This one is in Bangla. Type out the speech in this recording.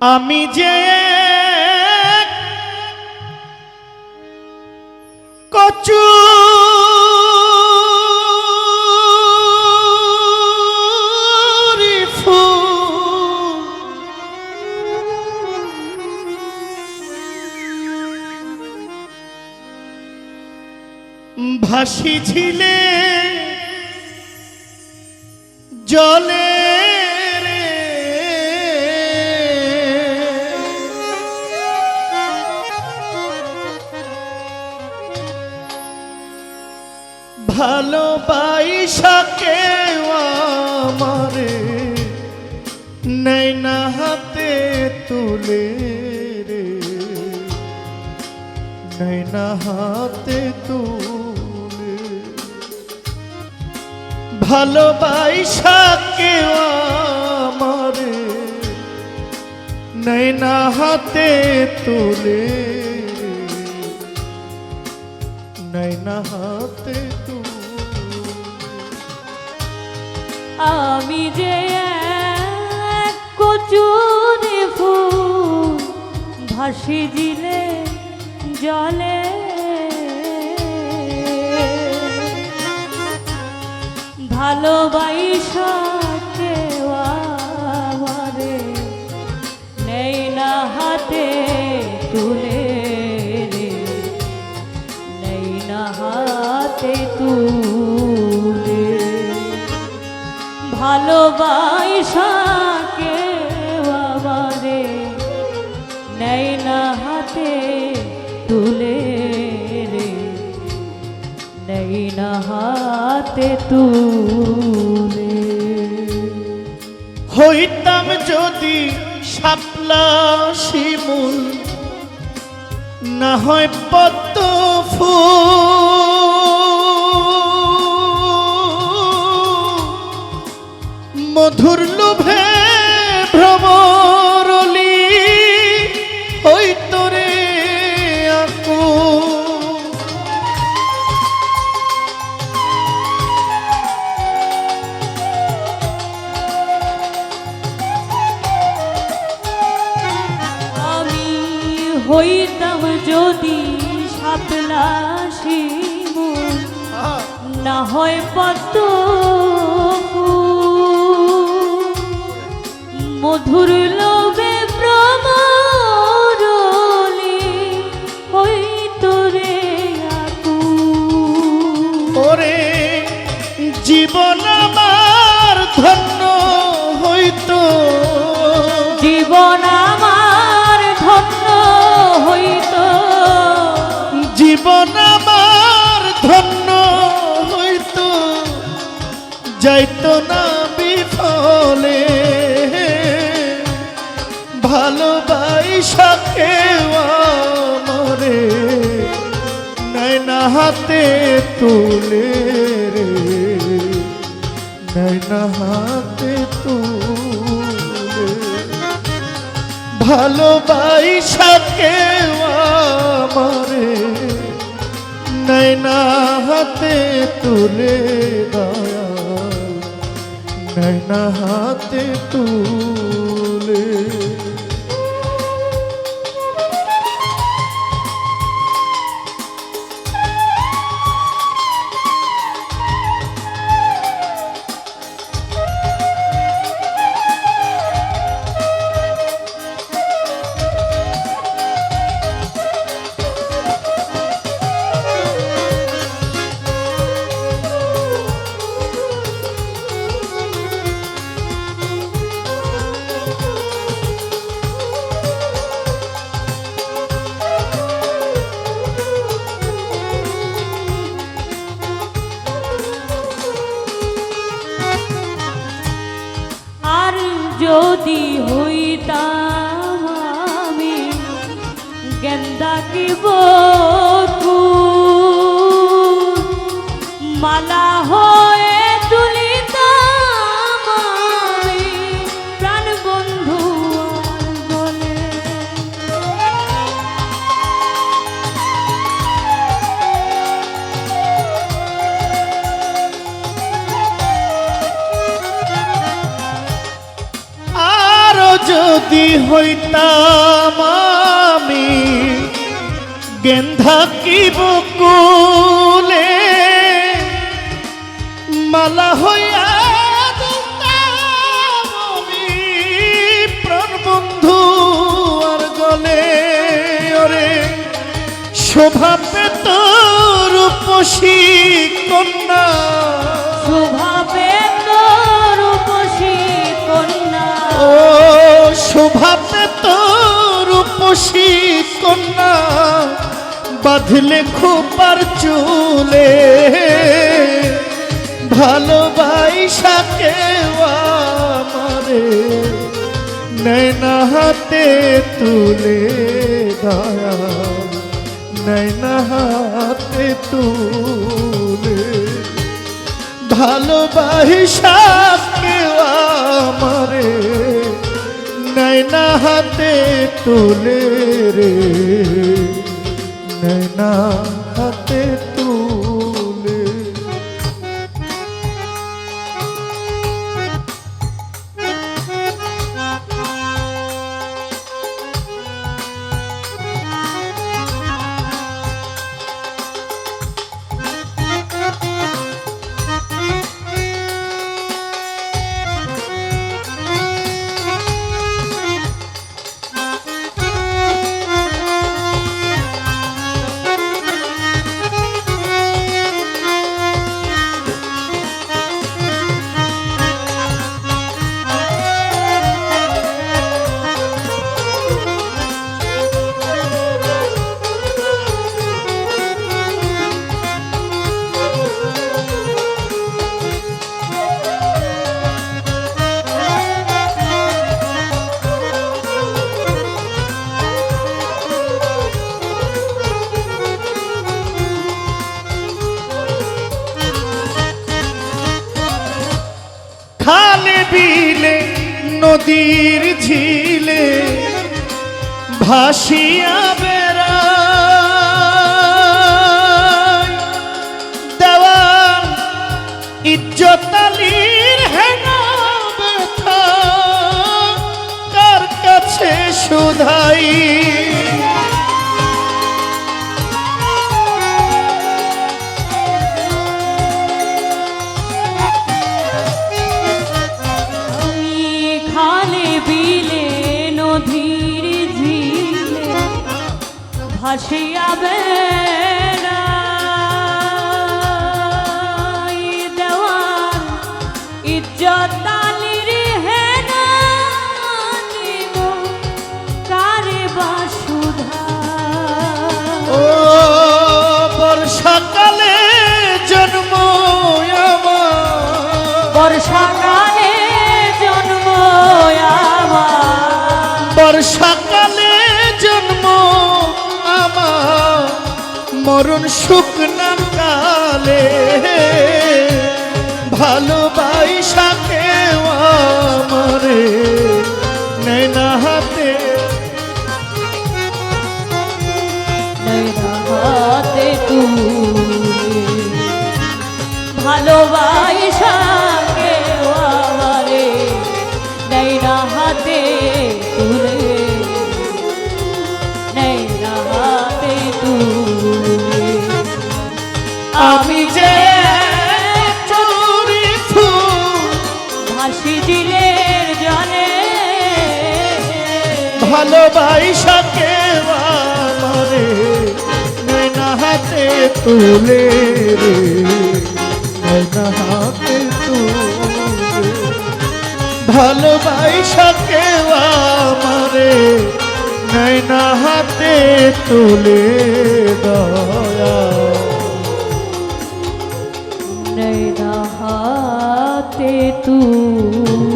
আমি যে কচু ভাসি ঝিলে জলে ভালোবাসা কেউ আমারে নেই না হাতে তুলে রে। নেই না হাতে তুলে। ভালোবাসা কেউ আমারে নেই না হাতে তুলে নেই না হাতে আমি যে কচুরি ফুল ভাসি দিলে জলে। ভালোবাসা নেই না হাতে তুলে রে। নেই না হাতে তুলে। হইতাম যদি শাপলা শিমুল, না হয় পদ্ম ফুল। মধুর হইতাম যদি সাপলা শিমুল না হয় পদ্ম জীবন আমার ধন্য হইতো, যাইতো না বিফলে। ভালোবাসা কেউ মরে নাই না হাতে তুলে রে। নাই না হাতে তুলে। ভালোবাসা কেউ আমারে হাতে তুলে দয়াল নাই না হাতে তুলে যদি হইতাম আমি গেন্দা কি মালা হইতাম আমি। গেন্ধা কি বকুলে? মালা হইয়া বন্ধু আর গলে, ওরে। শোভা পেত রূপসী কন্যা। শোভাবে শোভা পেত রূপসী কন্যা, বাঁধলে খোপার চুলে। ভালোবাসা কেউ আমারে নैना হাতে তুলে, দয়া নैना হাতে তুলে। ভালোবাসা কেউ নैना হাতে তুলে রে নैना বিলে নদীর ঝিলে ভাসিয়া ভাসিয়া বেড়াই দেওয়ার ইজ্জত বর্ষাকালে জন্ম বর্ষাকালে জন্ম বর্ষাকালে মরণ শুকনা কালে ভালোবাসা কেউ আমারে নैना হাতে। হাতে তুমি। ভালোবাসা আমার সিজিলের জলে ভালোবাসা কেবারে নয়না হাতে তুলে রে নয়না হাতে তুলে। ভালোবাসা কেবারে নয়না হাতে তুলে দয়া। তুলে